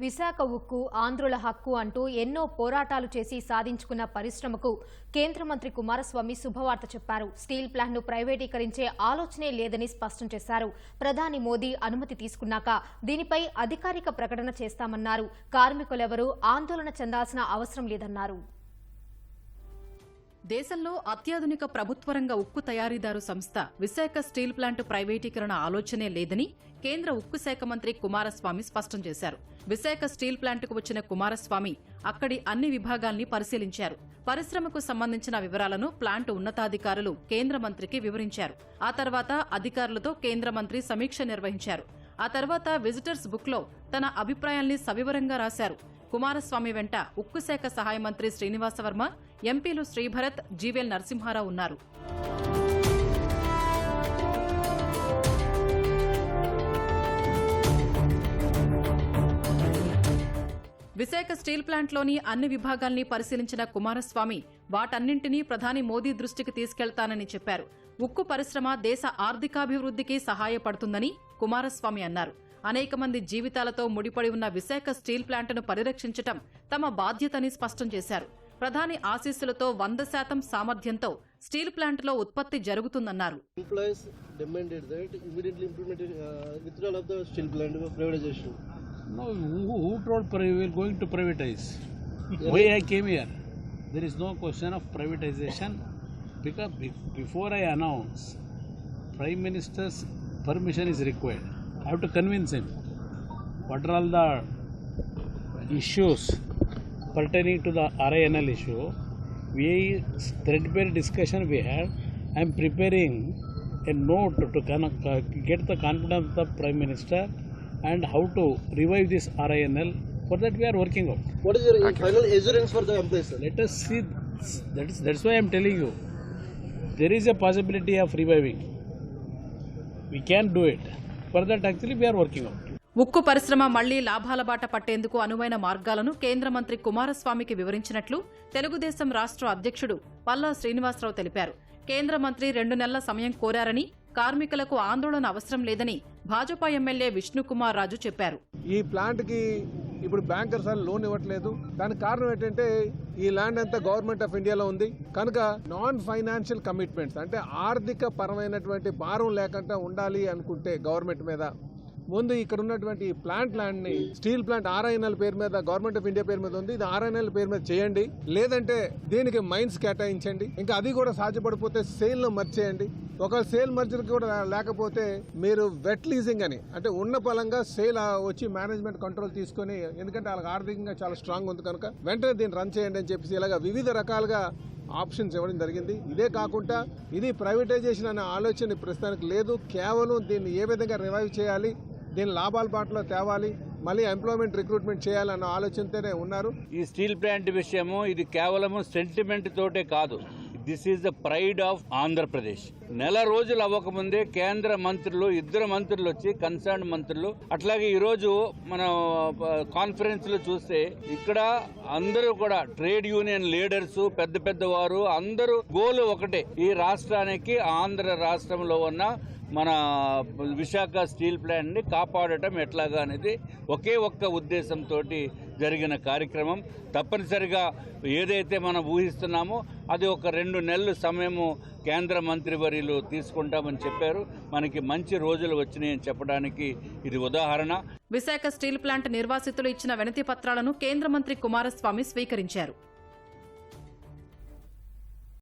విశాఖ ఉక్కు ఆంధ్రుల హక్కు అంటూ ఎన్నో పోరాటాలు చేసి సాధించుకున్న పరిశ్రమకు కేంద్ర మంత్రి కుమారస్వామి శుభవార్త చెప్పారు. స్టీల్ ప్లాంట్ను ప్రైవేటీకరించే ఆలోచనే లేదని స్పష్టం చేశారు. ప్రధాని మోదీ అనుమతి తీసుకున్నాక దీనిపై అధికారిక ప్రకటన చేస్తామన్నారు. కార్మికులెవరూ ఆందోళన చెందాల్సిన అవసరం లేదన్నారు. దేశంలో అత్యాధునిక ప్రభుత్వ రంగ ఉక్కు తయారీదారు సంస్థ విశాఖ స్టీల్ ప్లాంట్ ప్రైవేటీకరణ ఆలోచనే లేదని కేంద్ర ఉక్కు శాఖ మంత్రి కుమారస్వామి స్పష్టం చేశారు. విశాఖ స్టీల్ ప్లాంట్కు వచ్చిన కుమారస్వామి అక్కడి అన్ని విభాగాల్ని పరిశీలించారు. పరిశ్రమకు సంబంధించిన వివరాలను ప్లాంట్ ఉన్నతాధికారులు కేంద్ర మంత్రికి వివరించారు. ఆ తర్వాత అధికారులతో కేంద్ర మంత్రి సమీక్ష నిర్వహించారు. ఆ తర్వాత విజిటర్స్ బుక్లో తన అభిప్రాయాల్ని సవివరంగా రాశారు. కుమారస్వామి వెంట ఉక్కు శాఖ సహాయ మంత్రి శ్రీనివాసవర్మ ఎంపీలు శ్రీభరత్ జీవెల్ నరసింహారావు ఉన్నారు. విశాఖ స్టీల్ ప్లాంట్లోని అన్ని విభాగాల్ని పరిశీలించిన కుమారస్వామి వాటన్నింటినీ ప్రధాని మోదీ దృష్టికి తీసుకెళ్తానని చెప్పారు. ఉక్కు పరిశ్రమ దేశ ఆర్థికాభివృద్ధికి సహాయపడుతుందని కుమారస్వామి అన్నారు. అనేక మంది జీవితాలతో ముడిపడి ఉన్న విశాఖ స్టీల్ ప్లాంట్ను పరిరక్షించటం తమ బాధ్యతని స్పష్టం చేశారు. ప్రధాని ఆశీస్సులతో వంద శాతం సామర్థ్యంతో స్టీల్ ప్లాంట్లో ఉత్పత్తి జరుగుతుందన్నారు uh. No, who, who told we are going to privatize? Why I came here? There is no question of privatization because be- before I announce, Prime Minister's permission is required. I have to convince him. What are all the issues pertaining to the RINL issue? We threadbare discussion we had. I am preparing a note to con- uh, get the confidence of the Prime Minister and how to revive this RINL. For that we are working out. What is your final assurance for the employees, sir? Let us see. That is that's why I am telling you. There is a possibility of reviving. We can do it. For that actually we are working out. ఉక్కు పరిశ్రమ మళ్ళీ లాభాల బాట పట్టేందుకు అనువైన మార్గాలను కేంద్ర మంత్రి కుమారస్వామికి వివరించినట్లు తెలుగుదేశం రాష్ట్ర అధ్యక్షుడు పల్లా శ్రీనివాసరావు తెలిపారు. కేంద్ర మంత్రి రెండు నెలల సమయం కోరారని కార్మికులకు ఆందోళన అవసరం లేదని భాజపా ఎమ్మెల్యే విష్ణుకుమార్ రాజు చెప్పారు. ఈ ప్లాంట్కి ఇప్పుడు బ్యాంకర్స్ వాళ్ళు లోన్ ఇవ్వట్లేదు. దానికి కారణం ఏంటంటే ఈ ల్యాండ్ అంతా గవర్నమెంట్ ఆఫ్ ఇండియాలో ఉంది. కనుక నాన్ ఫైనాన్షియల్ కమిట్మెంట్స్ అంటే ఆర్థిక పరమైనటువంటి భారం లేకుండా ఉండాలి అనుకుంటే గవర్నమెంట్ మీద ముందు ఇక్కడ ఉన్నటువంటి ప్లాంట్ ల్యాండ్ని స్టీల్ ప్లాంట్ ఆర్ఐఎన్ఎల్ పేరు మీద గవర్నమెంట్ ఆఫ్ ఇండియా పేరు మీద ఉంది. ఇది ఆర్ఐఎన్ఎల్ పేరు మీద చేయండి. లేదంటే దీనికి మైన్స్ కేటాయించండి. ఇంకా అది కూడా సాధ్యపడిపోతే సేల్లో మర్చేయండి. ఒకవేళ సేల్ మర్జర్ కూడా లేకపోతే మీరు వెట్ లీజింగ్ అని అంటే ఉన్న పలంగా సేల్ వచ్చి మేనేజ్మెంట్ కంట్రోల్ తీసుకొని ఎందుకంటే వాళ్ళకి ఆర్థికంగా చాలా స్ట్రాంగ్ ఉంది కనుక వెంటనే దీన్ని రన్ చేయండి అని చెప్పేసి ఇలాగా వివిధ రకాలుగా ఆప్షన్స్ ఇవ్వడం జరిగింది. ఇదే కాకుండా ఇది ప్రైవేటైజేషన్ అనే ఆలోచన ప్రస్తుతానికి లేదు. కేవలం దీన్ని ఏ విధంగా రివైవ్ చేయాలి దీన్ని లాభాల బాటలో తేవాలి మళ్ళీ ఎంప్లాయ్మెంట్ రిక్రూట్మెంట్ చేయాలన్న ఆలోచనతోనే ఉన్నారు. ఈ స్టీల్ ప్లాంట్ విషయము ఇది కేవలము సెంటిమెంట్ తోటే కాదు. This is the pride of Andhra Pradesh నెల రోజులు అవ్వకముందే కేంద్ర మంత్రులు ఇద్దరు మంత్రులు వచ్చి కన్సర్న్ మంత్రులు అట్లాగే ఈరోజు మన కాన్ఫరెన్స్లో చూస్తే ఇక్కడ అందరూ కూడా ట్రేడ్ యూనియన్ లీడర్స్ పెద్ద పెద్ద వారు అందరూ గోలు ఒకటే ఈ రాష్ట్రానికి ఆంధ్ర రాష్ట్రంలో ఉన్న మన విశాఖ స్టీల్ ప్లాంట్ని కాపాడటం ఎట్లాగా అనేది ఒకే ఒక్క ఉద్దేశంతో జరిగిన కార్యక్రమం. తప్పనిసరిగా ఏదైతే మనం ఊహిస్తున్నామో అది ఒక రెండు నెలలు సమయము కేంద్ర మంత్రివర్యులు తీసుకుంటామని చెప్పారు. మనకి మంచి రోజులు వచ్చినాయని చెప్పడానికి ఇది ఉదాహరణ. విశాఖ స్టీల్ ప్లాంట్ నిర్వాసితులు ఇచ్చిన వినతి పత్రాలను కేంద్ర మంత్రి కుమారస్వామి స్వీకరించారు.